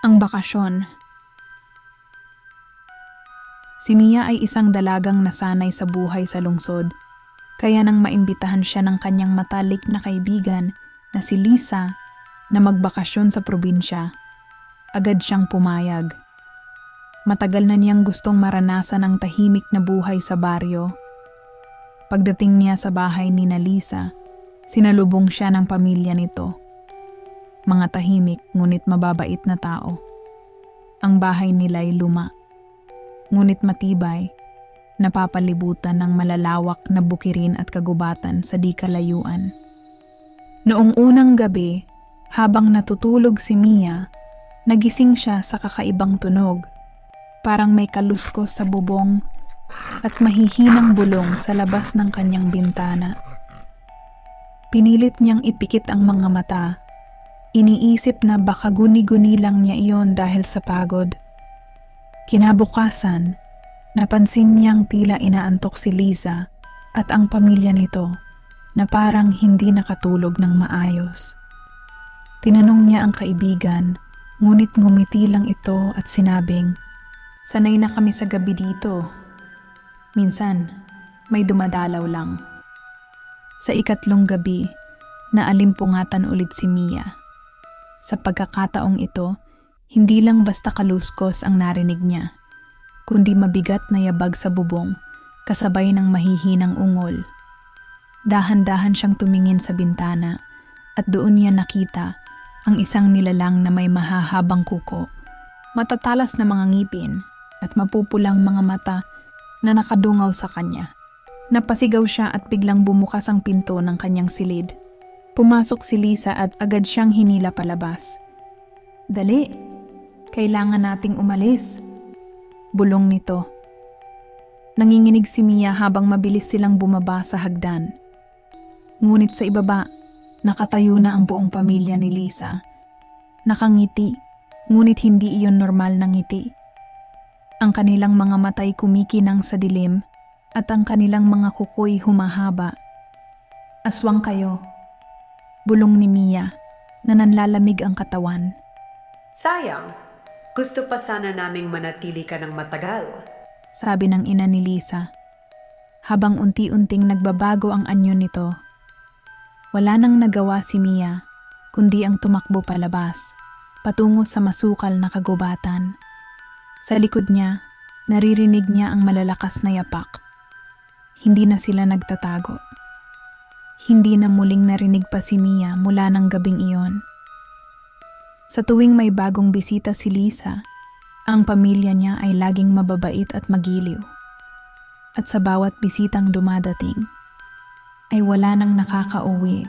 Ang bakasyon. Si Mia ay isang dalagang nasanay sa buhay sa lungsod. Kaya nang maimbitahan siya ng kanyang matalik na kaibigan na si Lisa na magbakasyon sa probinsya, agad siyang pumayag. Matagal na niyang gustong maranasan ang tahimik na buhay sa baryo. Pagdating niya sa bahay ni na Lisa, sinalubong siya ng pamilya nito. Mga tahimik ngunit mababait na tao. Ang bahay nila ay luma, ngunit matibay, napapalibutan ng malalawak na bukirin at kagubatan sa di kalayuan. Noong unang gabi, habang natutulog si Mia, nagising siya sa kakaibang tunog. Parang may kaluskos sa bubong at mahihinang bulong sa labas ng kanyang bintana. Pinilit niyang ipikit ang mga mata. Iniisip na baka guni-guni lang niya iyon dahil sa pagod. Kinabukasan, napansin niyang tila inaantok si Liza at ang pamilya nito na parang hindi nakatulog ng maayos. Tinanong niya ang kaibigan, ngunit ngumiti lang ito at sinabing, Sanay na kami sa gabi dito. Minsan, may dumadalaw lang. Sa ikatlong gabi, naalimpungatan ulit si Mia. Sa pagkakataong ito, hindi lang basta kaluskos ang narinig niya, kundi mabigat na yabag sa bubong, kasabay ng mahihinang ungol. Dahan-dahan siyang tumingin sa bintana at doon niya nakita ang isang nilalang na may mahahabang kuko, matatalas na mga ngipin at mapupulang mga mata na nakadungaw sa kanya. Napasigaw siya at biglang bumukas ang pinto ng kanyang silid. Pumasok si Lisa at agad siyang hinila palabas. Dali, kailangan nating umalis. Bulong nito. Nanginginig si Mia habang mabilis silang bumaba sa hagdan. Ngunit sa ibaba, nakatayo na ang buong pamilya ni Lisa. Nakangiti, ngunit hindi iyon normal na ngiti. Ang kanilang mga matay kumikinang sa dilim at ang kanilang mga kukoy humahaba. Aswang kayo. Bulong ni Mia na nanlalamig ang katawan. Sayang, gusto pa sana naming manatili ka ng matagal. sabi ng ina ni Lisa. Habang unti-unting nagbabago ang anyo nito, wala nang nagawa si Mia, kundi ang tumakbo palabas, patungo sa masukal na kagubatan. Sa likod niya, naririnig niya ang malalakas na yapak. Hindi na sila nagtatago. Hindi na muling narinig pa si Mia mula ng gabing iyon. Sa tuwing may bagong bisita si Lisa, ang pamilya niya ay laging mababait at magiliw. At sa bawat bisitang dumadating, ay wala nang nakakauwi